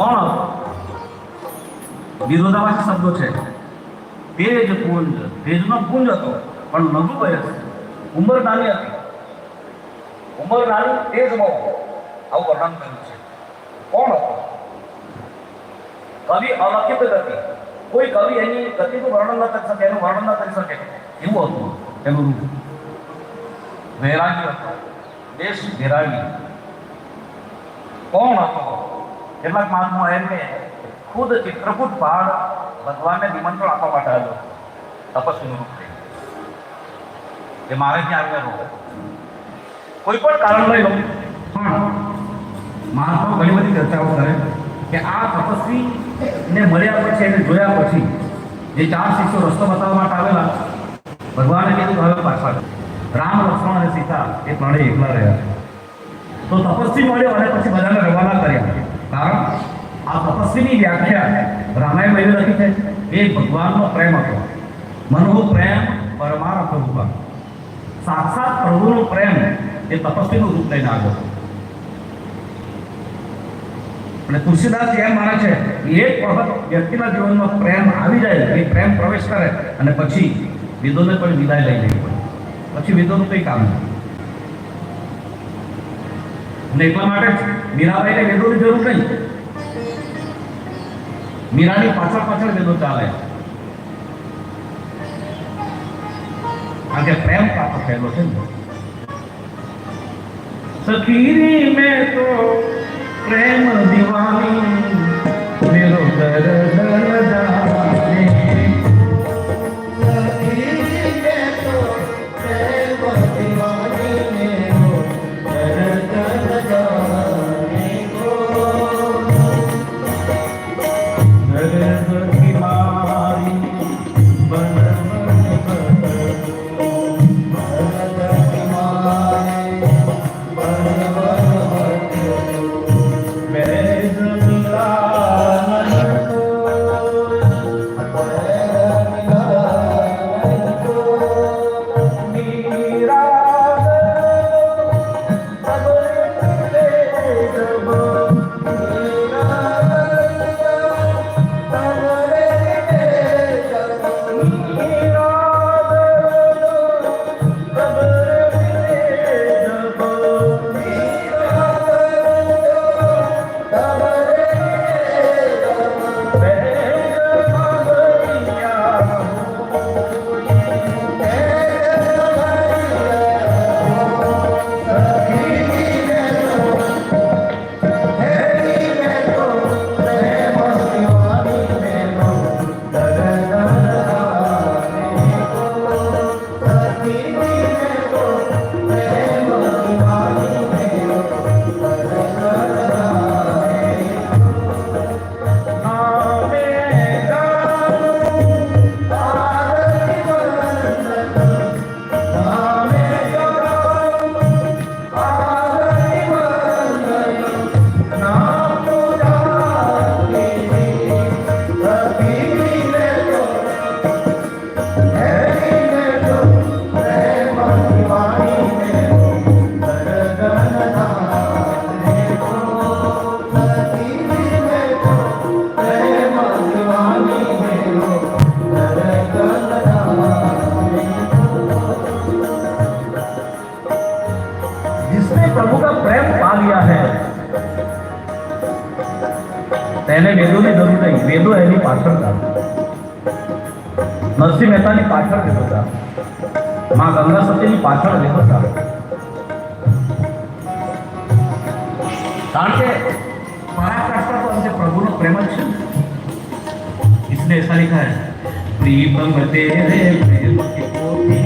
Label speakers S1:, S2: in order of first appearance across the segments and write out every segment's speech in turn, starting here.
S1: હતો વિરોધાભાસી શબ્દો છે. ભેજ પુંજ તેજનો પુંજ હતો, પણ લઘુ વયસ, ઉંમર નાની હતી. ઉંમર નાની, તેજ બહુ આવું વર્ણન કર્યું છે. કોણ હતો? કવિ અલખિત ગતિ. કોઈ કવિ એની ગતિનું વર્ણન ન કરી શકે, એનું વર્ણન ન કરી શકે. એવું હતું એનું રૂપ. વૈરાગી હતો. દેશ વૈરાગી. કોણ હતો? કેટલાક મહાત્મા એમને ખુદ ચિત્રકૂટ પહાડ ભગવાનને નિમંત્રણ આપવા માટે આવ્યો. તપસ્વીનું રૂપ એ મારે ત્યાં આવ્યા કોઈ પણ કારણ લઈ લો. પણ મહાત્મા ઘણી બધી ચર્ચાઓ કરે કે આ તપસ્વી ને મળ્યા પછી એને જોયા પછી જે ચાર શિષ્યો રસ્તો બતાવવા માટે આવેલા ભગવાને કીધું હવે પાછા રામ, લક્ષ્મણ અને સીતા એ ત્રણેય એકલા રહ્યા તો તપસ્વી મળ્યો અને પછી બધાને રવાના કર્યા. કારણ આ તપસ્વીની વ્યાખ્યા રામાયણ લખી છે એ ભગવાનનો પ્રેમ હતો, મનનો પ્રેમ પરમાર્થ રૂપા. સાક્ષાત પ્રભુનો પ્રેમ એ તપસ્વીનું રૂપ લઈને આવ્યો. અને તુલસીદાસ એમ માને છે, એક વખત વ્યક્તિના જીવનમાં પ્રેમ આવી જાય, એ પ્રેમ પ્રવેશ કરે અને પછી વિદોને પણ વિદાય લઈ લેવી પડે. પછી વિદોનું કંઈ કામ નહીં અને એટલા માટે મીરાબાઈને વેદોની જરૂર નહીં. મીરાની પાછળ પાછળ વેદો ચાલે. કારણ કે પ્રેમ પ્રાપ્ત થયેલો છે સખીરી મેં તો પ્રેમ દિવાની મેરો દર જાને मच इसने ऐसा लिखा है प्रीतम तेरे प्रेम की पोती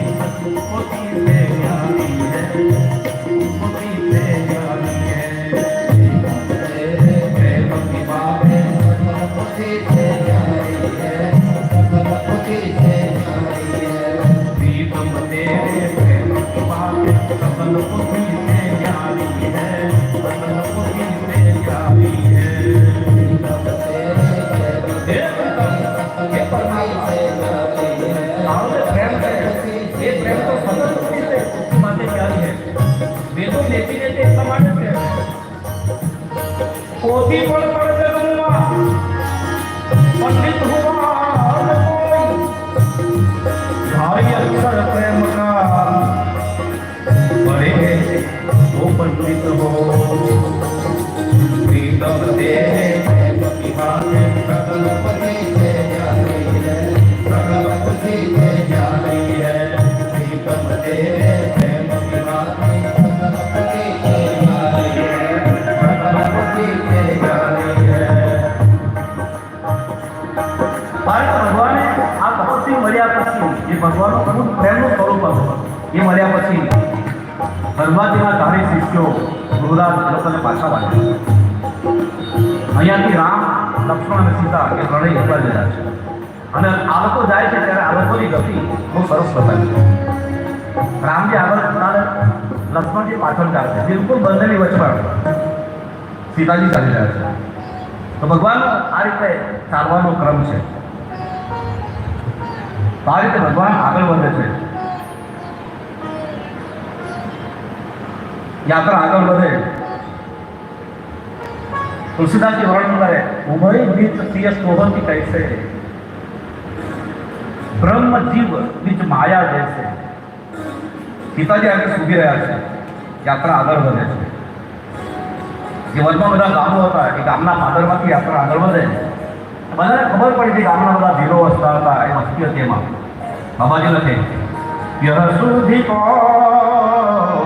S1: पोती से प्यारी है पोती से प्यारी है। प्रेम की पोती से प्यारी है पोती से प्यारी है प्रीतम तेरे प्रेम की पोती पंडित हो प्रीतम देह ધર્માજીના ચારે શિષ્યો ગુરુરાજ એ લોકોને પાછા વાળ્યા. અહીંયાથી રામ, લક્ષ્મણ અને સીતા એ ત્રણેય ઉપર જતા છે. અને આ લોકો જાય છે ત્યારે આ લોકોની ગતિ બહુ સરસ બતાવી છે. રામજી આગળ ચાલે લક્ષ્મણજી પાછળ ચાલે છે. બિલકુલ બંનેની વચમાં. સીતાજી ચાલી રહ્યા છે. તો ભગવાન, આ રીતે ચાલવાનો ક્રમ છે. આ રીતે ભગવાન આગળ વધે છે. યાત્રા આગળ વધે તુલસીદાસજી વર્ણન કરે ઉભય બીજ પ્રિય શોભતી કૈસે બ્રહ્મ જીવ બીજ માયા જૈસે સીતાજી આગળ સુધી રહ્યા છે યાત્રા આગળ વધે છે જે વનમાં બધા ગામો હતા એ ગામના પાદરમાંથી યાત્રા આગળ વધે બધાને ખબર પડી કે ગામના બધા ભીલો વસતા હતા એ વસ્તી હતી એમાં બાબાજી લખે યહ સુધી કોલ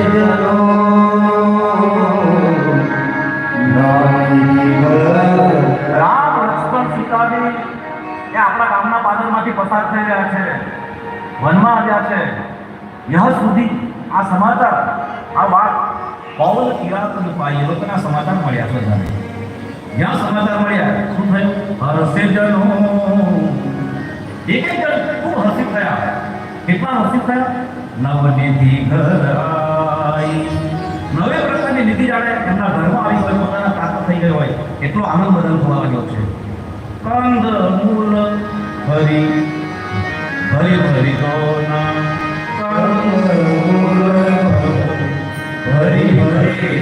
S1: ગામના પસાર થઈ રહ્યા છે. વનમાં આવ્યા છે. યહ સુધી આ સમાચાર, આ વાત પૌલ કિરાત પાઈ લોકોના સમાચાર મળ્યા છે જ્યાં સમાચાર મળ્યા? શું થયું? હરસે જન એક જણ ખૂબ હર્ષિત થયા. કેટલા હર્ષિત થયા? નવનિધિ ઘરાઈ. નવે પ્રકારની નિધિ જાણે એમના ઘરમાં આવી હોય પોતાના પ્રાપ્ત થઈ ગયો હોય. એટલો આનંદ બદલ થવા લાગ્યો છે. કંદ મૂળ હરી હરી હરી ગોના હરી હરી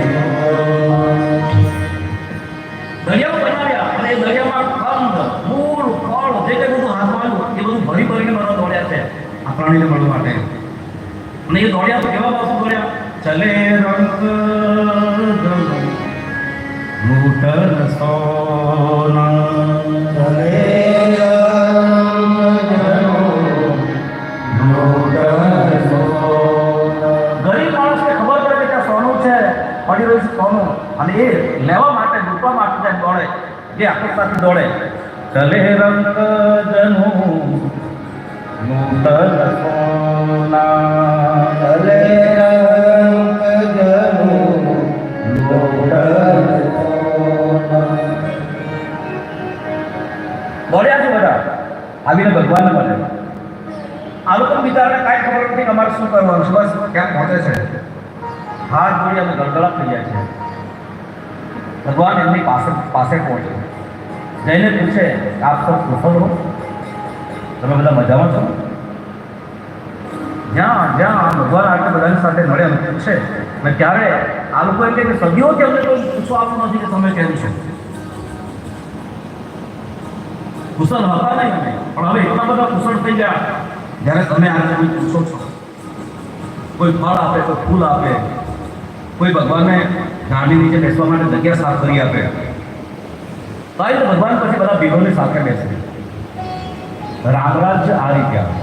S1: દરિયાઓ બનાવ્યા અને દરિયામાં કંદ મૂળ, ફળ, જે કંઈ બધું હાથમાં એ બધું ભરી ભરીને બધા દોડ્યા છે. આ પ્રાણીને મળવા માટે. અને એ દોડ્યા તો કેવા બાજુ દોડ્યા? ચલે રંગ નૂતન સોના. ગરીબ છે સોનું અને એ લેવા માટે, લૂંટવા માટે દોડે, જે આકર્ષતાથી દોડે. ચલે રંગ જનુ, નૂતન સોના. દોડ્યા છે બધા? આવીને ભગવાનને મળે આ લોકો બિચારાને કાંઈ ખબર નથી અમારે શું કરવાનું બસ ક્યાં પહોંચે છે. હાથ જોડી અને ગળગળા થઈ જાય છે. ભગવાન એમની પાસે પાસે પહોંચે. જઈને પૂછે, આપ સૌ કુશળ હો? તમે બધા મજામાં છો? જ્યાં જ્યાં ભગવાન આગળ બધાની સાથે મળે અને પૂછે. અને ત્યારે આ લોકો એમ કે સદીઓથી અમને કોઈ પૂછવા આવતું નથી કે તમે કેમ છો? કુશળ હતા નહીં અમે, પણ હવે એટલા બધા કુશળ થઈ ગયા. જ્યારે તમે આ કોઈ પૂછો છો, કોઈ ફળ આપે તો ફૂલ આપે કોઈ ભગવાનને ઝાડની નીચે બેસવા માટે જગ્યા સાફ કરી આપે. તો આ ભગવાન પછી બધા ભીલોની સાથે બેસે. રામરાજ્ય આ રીતે આવે.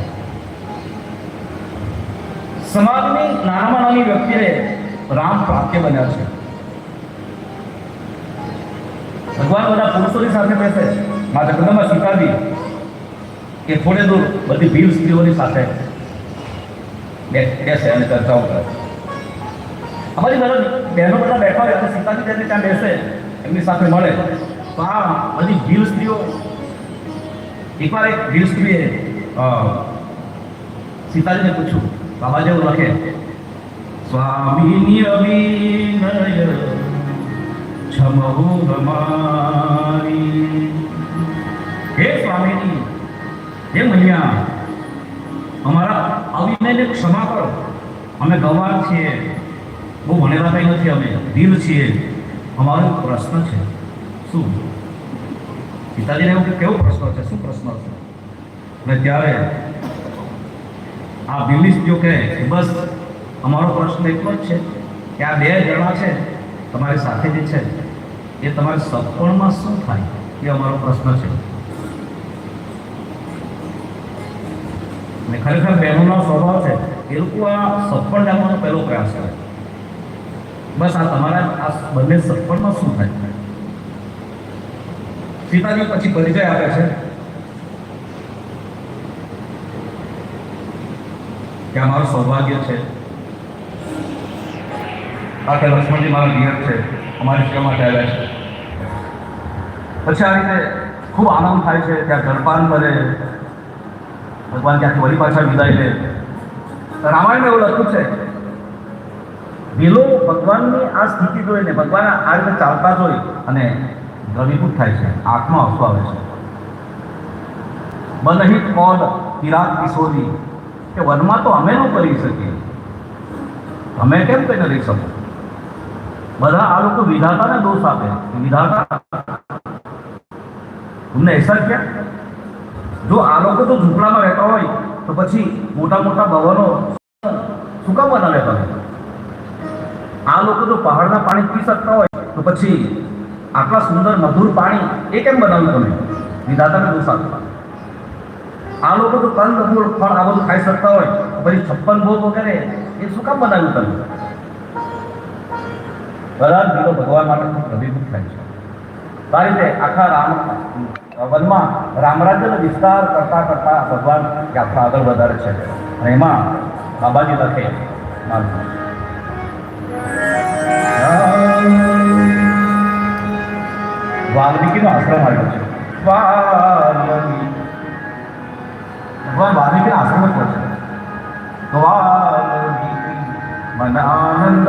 S1: સમાજની નાનામાં નાની વ્યક્તિને રામ પ્રાપ્ય બન્યા છે. ભગવાન બધા પુરુષોની સાથે બેસે. મા જગદંબા સીતાજી કે થોડે દૂર બધી ભીડ સ્ત્રીઓની સાથે બેસે અને ચર્ચાઓ કરે. અમારી બધા બહેનો બધા બેઠા હોય તો સીતાજી જઈને ત્યાં બેસે, એમની સાથે મળે. તો આ બધી વીર સ્ત્રીઓ, એકવાર એક વીર સ્ત્રીએ સીતાજીને પૂછ્યું, બાબા જેવું લખે? સ્વામીની અભિનય છમહુ ગમારી. હે સ્વામીની હે મૈયા, અમારા અવિનયને ક્ષમા કરો. અમે ગવાર છીએ. બહુ ભણેલા કંઈ નથી અમે. દિલ છીએ. અમારો પ્રશ્ન છે. શું? પિતાજીને એવું કેવો પ્રશ્ન છે? શું પ્રશ્ન છે? અને ત્યારે આ બિલીસ જો કહે બસ, અમારો પ્રશ્ન એટલો જ છે કે આ બે જણા છે, તમારી સાથે જે છે, એ તમારે સપણમાં શું થાય? એ અમારો પ્રશ્ન છે. અને ખરેખર બહેનોનો સ્વભાવ છે, એ લોકો આ સપણ લાવવાનો પહેલો પ્રયાસ કરે. બસ આ તમારા આ બંને સત્પણમાં શું થાય? સીતાજી પછી પરિચય આપે છે. કે અમારું સૌભાગ્ય છે. આ કે લક્ષ્મણજી મારા નિયત છે. અમારી સેવા માટે આવ્યા છે. પછી આ રીતે ખૂબ આનંદ થાય છે. ત્યાં ગણપાન કરે. ભગવાન ત્યાંથી વળી પાછા વિદાય લે. રામાયણ એવું લખ્યું છે. ભીલો ભગવાનની આ સ્થિતિ જોઈને ભગવાન આ રીતે ચાલતા જોઈ અને દ્રવીભૂત થાય છે આંખમાં આંસુ આવે છે. બનહિત કોલ તિરાગ કિશોરી, કે વનમાં તો અમે ન કરી શકીએ. અમે કેમ કઈ કરી શકો? બધા આ લોકો વિધાતાને દોષ આપે. વિધાતા તમને એસર ક્યાં જો આ લોકો તો ઝૂંપડામાં રહેતા હોય, તો પછી મોટા મોટા ભવનો શું કામ બનાવે તમે આ લોકો જો પહાડના પાણી પી શકતા હોય, તો પછી આટલા સુંદર, મધુર પાણી એ કેમ બનાવ્યું તમે? વિધાતાને દોષ આપતા આ લોકો તો કંદ મૂળ ફળ, આ બધું ખાઈ શકતા હોય, તો પછી છપ્પન ભોગ વગેરે એ શું કામ બનાવ્યું તમે? બધા જ ભીલો ભગવાન માટે ખૂબ અભિભૂત થાય છે. આ રીતે આખા રામ, વનમાં રામરાજ્યનો વિસ્તાર કરતા કરતા ભગવાન યાત્રા આગળ વધારે છે. અને એમાં બાબાજી લખે, મારું વાલ્મીકીનો આશ્રમ આવ્યો છે વાલ્મીકી ભગવાન વાલ્મીકી આશ્રમ જ છે વાલ્મીકી મન આનંદ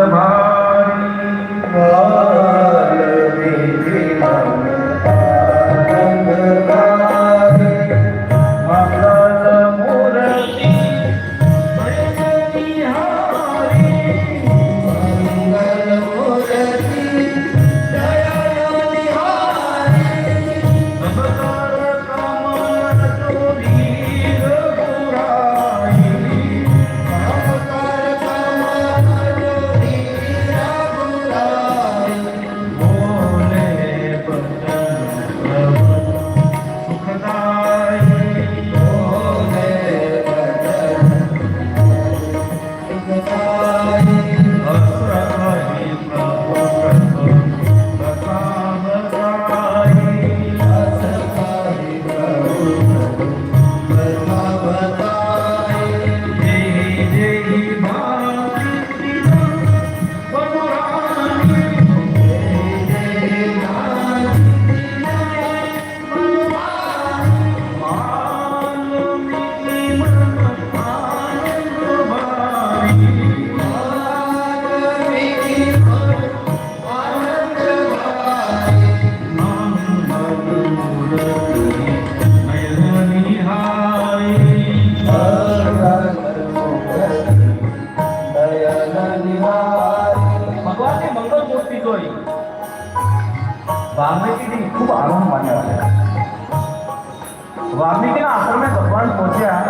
S1: વાલ્મીકીના આશ્રમે ભગવાન પહોંચ્યા.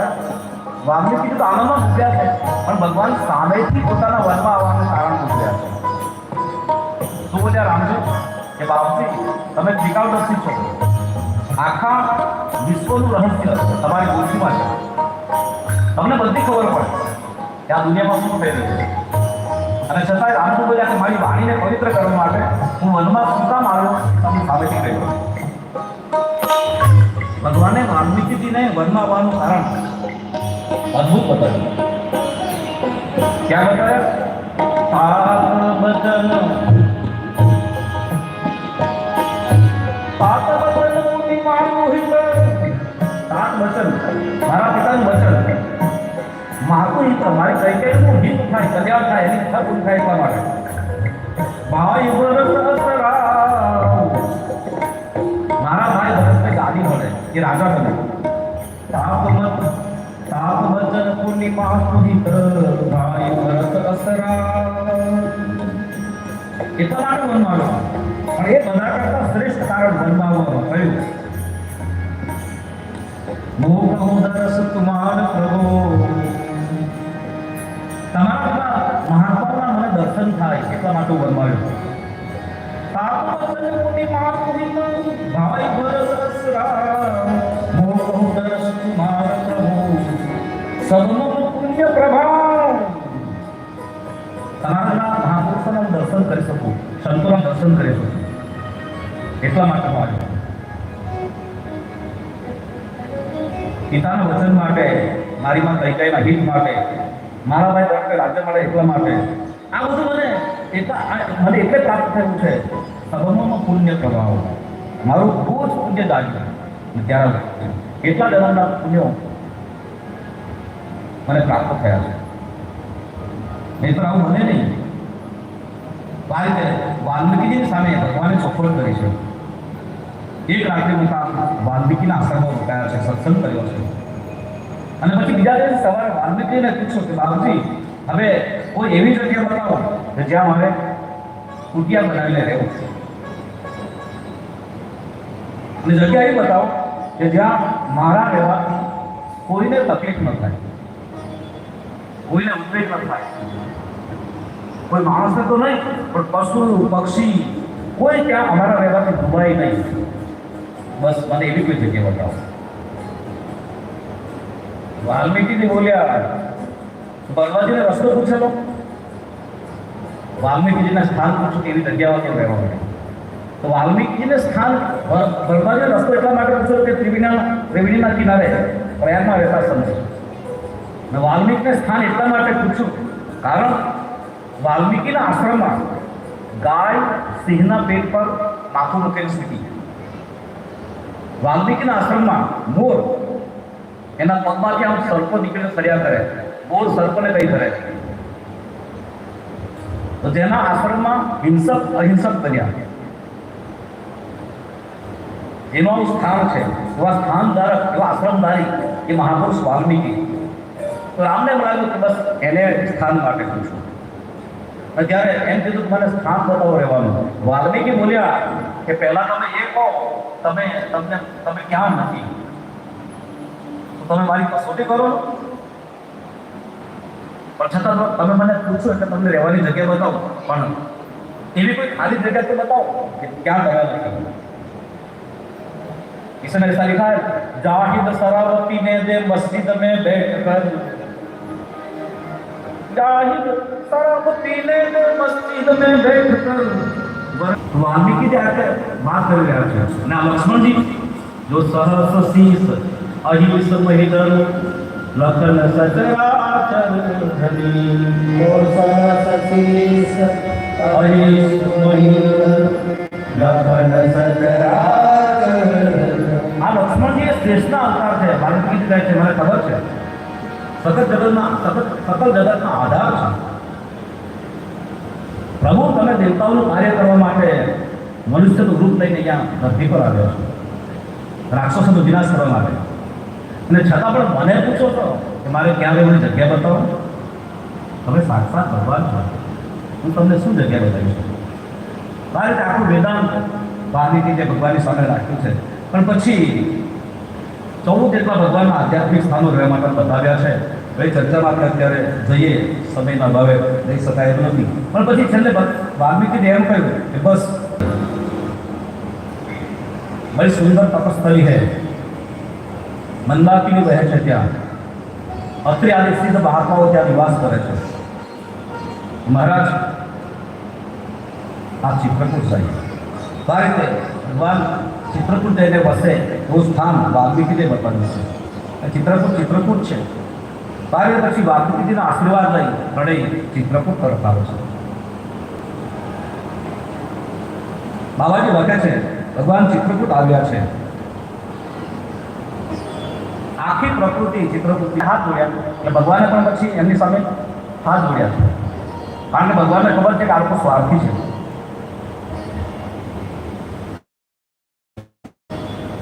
S1: વાલ્મીકી તો આનંદમાં મૂક્યા છે. પણ ભગવાન સામેથી પોતાના વનમાં આવવાનું કારણ પૂછ્યા છે. શું બોલ્યા રામજી? કે બાપજી, તમે ત્રિકાળદર્શી છો. આખા વિશ્વનું રહસ્ય તમારી બુદ્ધિમાં છે. તમને બધી ખબર પડે કે આ દુનિયામાં શું થઈ રહ્યું છે. અને છતાંય રામજી બોલ્યા કે મારી વાણીને પવિત્ર કરવા માટે હું વનમાં શું કામ આવ્યો તમે સામેથી કહ્યું ભગવાને વાલ્મીકીજીને વનમાં આવવાનું કારણ. અદ્ભુત બતાવ્યું ક્યાં બતાવ્યા? બદન. મારું પિતાનું વચન. મારું હિત મારી કઈ કઈનું હિત થાય કલ્યાણ થાય એની ઈચ્છા પૂરી થાય એટલા માટે. ભાઈ મળે રાજા હતા તાપ મત તાપ પૂર્ણિમા પુનિત ભાઈ ભરત અસરાવ એટલા માટે વનવાળો પણ એ બધા કરતા શ્રેષ્ઠ કારણ વનવાળો કહ્યું મોહ પ્રભુ. તમારા મહાત્માના મને દર્શન થાય એટલા માટે હું વનવાળ્યો તાપવચન પૂર્ણિમા પુનિત ભાઈ સબનો વચન માટે મારી માં કઈ હિત માટે મારા ભાઈ દર્શક રાજ્ય એટલા માટે આ બધું મને એટલા મને એટલે પ્રાપ્ત થયું છે. સંબંધોનો પુણ્ય પ્રભાવ. મારું બહુ જ પુણ્ય દાગ્યું ત્યારે કેટલા જન્મના પુણ્યો મને પ્રાપ્ત થયા છે? નહીં તો આવું મને નહીં. આ રીતે વાલ્મીકીજીની સામે ભગવાને સફળ કરી છે. એક રાત્રે હું ત્યાં વાલ્મીકીના આશ્રમમાં રોકાયા છે, સત્સંગ કર્યો છે. અને પછી બીજા દિવસે સવારે વાલ્મીકીને પૂછ્યું કે બાબુજી હવે કોઈ એવી જગ્યા બતાવો કે જ્યાં મારે કુટિયા બનાવીને રહેવું છે? અને જગ્યા એવી બતાવો કે જ્યાં મારા રહેવાથી કોઈને તકલીફ ન થાય કોઈને ઉદ્વેગ ન થાય કોઈ માણસને તો નહીં પણ પશુ પક્ષી કોઈ ત્યાં અમારા રહેવાથી ડૂબાય નહીં બસ મને એવી કોઈ જગ્યા બતાવો વાલ્મીકીજી બોલ્યા બળવાજીને રસ્તો પૂછેલો વાલ્મીકીજીના સ્થાન પૂછ્યું કે એવી જગ્યામાં કેમ રહેવા માટે તો વાલ્મીકીજીને સ્થાન બળવાજીને રસ્તો એટલા માટે પૂછ્યો કે ત્રિવેણીના ત્રિવેણીના કિનારે પ્રયાગમાં રહેતા સંત ને વાલ્મીકીને સ્થાન એટલા માટે પૂછ્યું કારણ વાલ્મીકીના આશ્રમમાં ગાય સિંહના પેટ પર માથું મૂકેલી સ્થિતિ વાલ્મીકીના આશ્રમમાં મોર એના પગમાંથી આમ સર્પો નીકળીને ફર્યા કરે મોર સર્પને કઈ કરે તો જેના આશ્રમમાં હિંસક અહિંસક બન્યા જેનું સ્થાન છે, એવા સ્થાનધારક, એવા આશ્રમધારી એ મહાપુરુષ વાલ્મીકી. તો રામને એમ લાગ્યું કે બસ એને સ્થાન માટે પૂછું. જ્યારે એમ કીધું કે મને સ્થાન બતાવો રહેવાનું. વાલ્મીકી બોલ્યા કે પહેલા તમે એ કહો, તમે, તમને, તમે ક્યાં નથી? તો તમે મારી કસોટી કરો પણ છતાં તમે મને પૂછો એટલે તમને રહેવાની જગ્યા બતાવો. પણ એવી કોઈ ખાલી જગ્યા તો બતાવો કે ક્યાં તમે નથી? इसमें ऐसा लिखा है जाहिद शराब पीने दे मस्जिद में बैठ कर। मस्जिद में बैठ कर। लक्ष्मण जी जो सहस शीस अहिस महिदर लखन सचराचर धनी।
S2: और सहस
S1: शीस अहिस
S2: महिदर लखन
S1: सचराचर લક્ષ્મણજી એ શ્રેષ્ઠના અવતાર છે વાલ્મીકી કહે છે, મને ખબર છે. સતત જગતના, સતત સકલ જગતના આધાર છે. પ્રભુ, તમે દેવતાઓનું કાર્ય કરવા માટે મનુષ્યનું રૂપ લઈને અહીંયા ધરતી પર આવ્યો છો. રાક્ષસોનો વિનાશ કરવા માટે. અને છતાં પણ મને પૂછો છો કે મારે ક્યાં મને જગ્યા બતાવો? તમે સાક્ષાત ભગવાન છો. હું તમને શું જગ્યા બતાવી શકું આ આખું વેદાંત, વાલ્મીકી જે ભગવાનની સામે રાખ્યું છે પણ પછી ચૌદ જેટલા ભગવાનના આધ્યાત્મિક સ્થાનો રહેવા માટે બતાવ્યા છે. એ ચર્ચામાં આપણે અત્યારે જઈએ. સમયના ભાવે જઈ શકાય એમ નથી. પણ પછી છેલ્લે બ- વાલ્મીકીએ એમ કહ્યું કે બસ. બड़ी સુંદર તપસ્થલી है મંદાકિની વહે છે ત્યાં. અત્રે આદિ સિદ્ધ મહાત્માઓ ત્યાં નિવાસ કરે છે. મહારાજ, આ ચિત્રકૂટ સાહેબ. આ રીતે ભગવાન ચિત્રકૂટ જઈને વસે એવું સ્થાન વાલ્મીકીને બતાવ્યું છે. ચિત્રકૂટ ચિત્રકૂટ છે. આ પછી વાલ્મીકીજીના આશીર્વાદ લઈ પ્રણય ચિત્રકૂટ તરફ આવે છે. બાબાજી લખે છે, ભગવાન ચિત્રકૂટ આવ્યા છે. આખી પ્રકૃતિ ચિત્રકૃતિ હાથ જોડ્યા એટલે ભગવાને પણ પછી એમની સામે હાથ જોડ્યા છે. કારણ કે ભગવાનને ખબર છે કે આ લોકો સ્વાર્થી છે.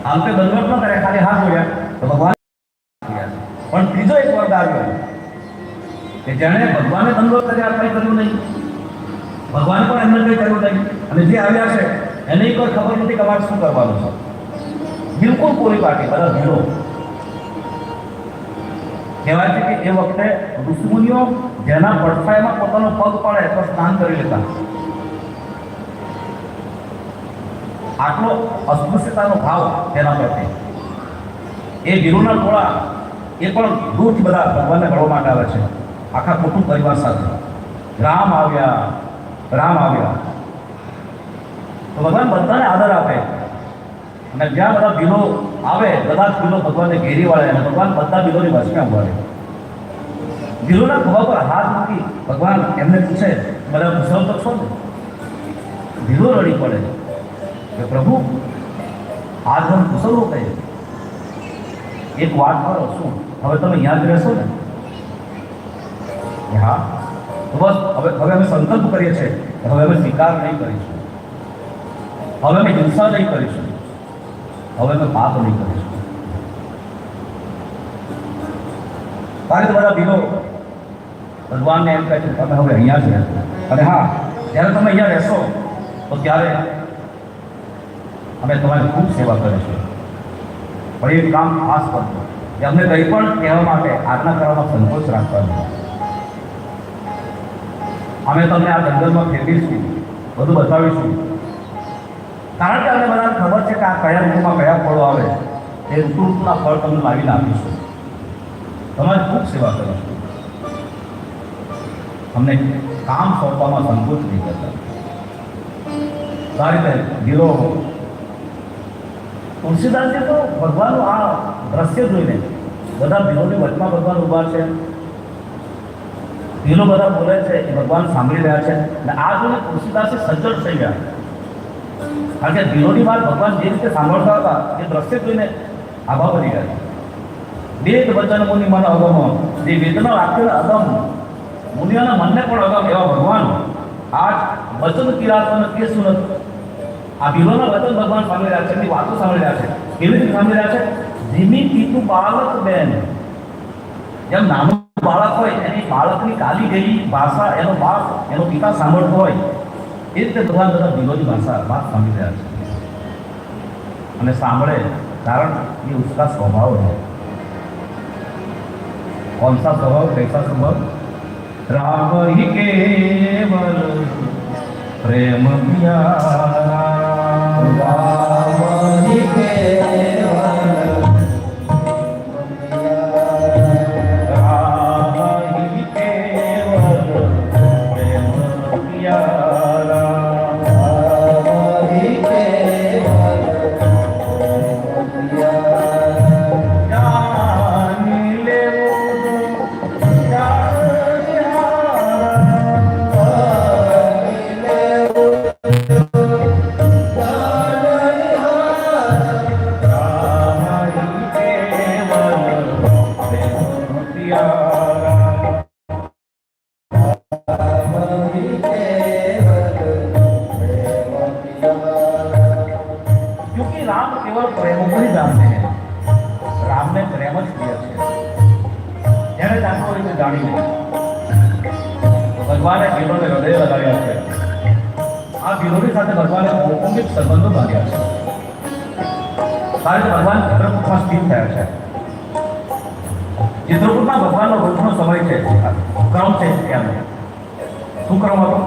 S1: આમ તો દંડવત ન કરે, ખાલી હાથ જોડ્યા. તો ભગવાન પણ ત્રીજો એક વર્ગ આવ્યો. કે જેણે ભગવાને દંડવત કર્યા, કંઈ કર્યું નહીં. ભગવાન પણ એમને કંઈ કર્યું નહીં. અને જે આવ્યા છે, એને કોઈ ખબર નથી કે અમારે શું કરવાનું છે. બિલકુલ પૂરી પાટી, બધા ભીડો. કહેવાય છે કે એ વખતે ઋષિમુનિઓ જેના પડછાયામાં પોતાનો પગ પડે, તો સ્નાન કરી લેતા. આટલો અસ્પૃશ્યતાનો ભાવ તેના પ્રત્યે એ વીરોના ટોળા એ પણ દૂરથી બધા ભગવાનને મળવા માટે આવે છે. આખા કુટુંબ પરિવાર સાથે. રામ આવ્યા રામ આવ્યા. તો ભગવાન બધાને આદર આપે. અને જ્યાં બધા બિલો આવે, બધા જ ભગવાનને ઘેરી વાળે અને ભગવાન બધા બિલોની વચમાં ઊભા રહે બિલોના ખભા પર હાથ મૂકી ભગવાન એમને પૂછે, બધા મુસલમ તો છો ને? બિલો રડી પડે. કે પ્રભુ આજ હું કુશલો કહે એક વાત કરો શું? હવે તમે યાદ રહેશો ને? હા, તો બસ, હવે હવે અમે સંકલ્પ કરીએ છીએ હવે અમે સ્વીકાર નહીં કરીશું. હવે અમે હિંસા નહીં કરીશું. હવે અમે પાપ નહીં કરીશું. તારે તમારા બધા બિલો ભગવાનને એમ કહે છે તમે હવે અહીંયા રહેશો. અને હા, જ્યારે તમે અહીંયા રહેશો, તો ત્યારે અમે તમારી ખૂબ સેવા કરીશું પણ એ કામ ખાસ કરજો કે અમને કંઈ પણ કહેવા માટે આજ્ઞા કરવામાં સંકોચ રાખવાનો અમે તમને આ જંગલમાં ફેરવીશું, બધું બતાવીશું. કારણ કે અમને બધાને ખબર છે કે આ કયા ઋતુમાં કયા ફળો આવે એ ઋતુ ઋતુના ફળ તમને લાવીને આપીશું. તમારી ખૂબ સેવા કરીશું અમને કામ સોંપવામાં સંકોચ નહીં કરતા. સારી રીતે ગીરો તુલસીદાસજી તો ભગવાનનું આ દ્રશ્ય જોઈને બધા ભીલોની વચમાં ભગવાન ઊભા છે. ભીલો બધા બોલે છે એ ભગવાન સાંભળી રહ્યા છે. અને આ જોઈને તુલસીદાસજી સજ્જડ થઈ ગયા. કારણ કે ભીલોની વાત ભગવાન જે રીતે સાંભળતા હતા, એ દ્રશ્ય જોઈને આભા બની ગયા. વેદ વચન મુનિ મન અગમ. જે વેદના વાક્યના અગમ, મુનિઓના મનને પણ અગમ એવા ભગવાન. આજ વચન કિરાતન કે સુનત આ ભીલોના વચન ભગવાન સાંભળી રહ્યા છે એમની વાતો સાંભળી રહ્યા છે કેવી રીતે સાંભળી રહ્યા છે ધીમી પીતું બાળક બેન જેમ નાનું બાળક હોય એની બાળકની કાલી ગયેલી ભાષા એનો બાપ એનો પિતા સાંભળતો હોય એ રીતે ભગવાન બધા ભીલોની ભાષા વાત સાંભળી રહ્યા છે અને સાંભળે કારણ એ उसका स्वभाव है कौन सा स्वभाव कैसा स्वभाव राम ही केवल प्रेम प्यारा
S2: રામની કેવલ
S1: राम ભગવાન ચિત્રકૂટમાં થયા છે. ચિત્રકૂટમાં ભગવાનનો રોજનો સમય છે, ક્રમ છે ત્યાં શું ક્રમ હતો?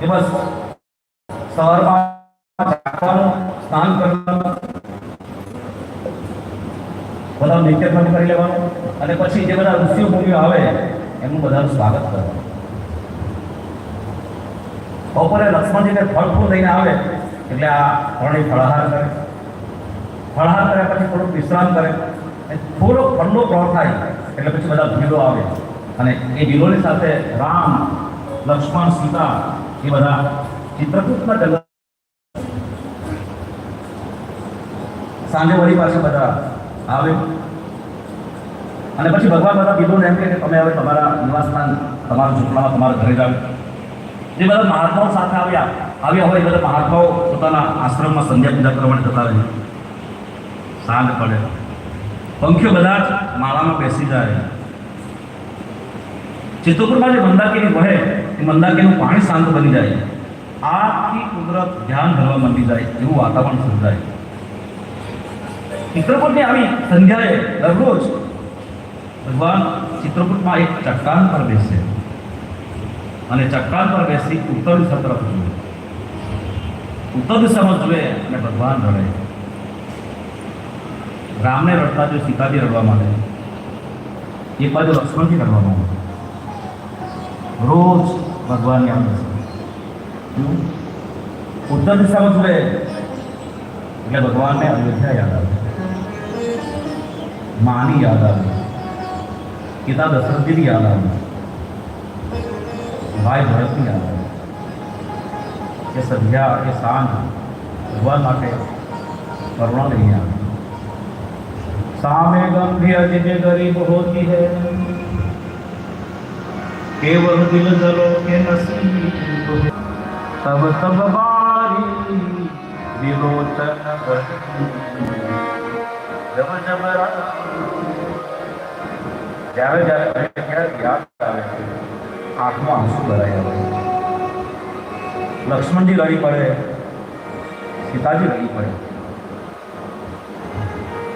S1: કે બસ સવારમાં સ્નાન કરવાનું, બધા નિત્યક્રમ કરી લેવાનું, અને પછી જે બધા ઋષિઓ મુનિઓ આવે, એમનું બધાનું સ્વાગત કરવાનું. બપોરે લક્ષ્મણજીને ફળ ફૂલ લઈને આવે, એટલે આ ત્રણેય ફળાહાર કરે. ફળાહાર કર્યા પછી થોડુંક વિશ્રામ કરે થોડો ઠંડો પ્રવાહ થાય એટલે પછી બધા ભીલો આવે. અને એ ભીલોની સાથે રામ, લક્ષ્મણ, સીતા એ બધા ચિત્રકૂટના જગત સાંજે વળી પાસે બધા આવે. અને પછી ભગવાન બધા કીધું એમ કે તમે હવે તમારા નિવાસસ્થાન, તમારા ઝૂંપડામાં તમારા ઘરે જાઓ. જે બધા મહાત્માઓ સાથે આવ્યા. આવ્યા હોય એ બધા મહાત્માઓ પોતાના આશ્રમમાં સંધ્યા પૂજા કરવાની જતા રહે. સાંજ પડે. પંખીઓ બધા જ માળામાં બેસી જાય. ચિત્તોપુરમાં જે મંદાકીની વહે, એ મંદાકીનું પાણી શાંત બની જાય. આખી કુદરત ધ્યાન ધરવા માંડી જાય, એવું વાતાવરણ સર્જાય. ચિત્રકૂટની આવી સંધ્યાએ દરરોજ ભગવાન ચિત્રકૂટમાં એક ચટ્ટાન પર બેસે. અને ચટ્ટાન પર બેસી ઉત્તર દિશા તરફ જુએ. ઉત્તર દિશામાં જુએ અને ભગવાન રડે. રામને રડતા જો સીતાજી રડવા માંડે એક બાજુ લક્ષ્મણજી રડવા માંડે રોજ ભગવાન યાદ હશે હમ? ઉત્તર દિશામાં જુએ એટલે ભગવાનને અયોધ્યા યાદ આવે માની યાદ આવે પિતા દશરથજીની યાદ આવે ભાઈ ભરતની યાદ આવે એ સંધ્યા એ સાંજ ભગવાન માટે કરુણા લઈને આવે सामे गंभीर जिन गरीब होती है केवल दिल जलो के नसीब तब तब बारी विलोचन बही। जब जब रा- જ્યારે જ્યારે ઘરે ત્યારે યાદ આવે આંખમાં આંસુ ભરાઈ આવે લક્ષ્મણજી રડી પડે સીતાજી રડી પડે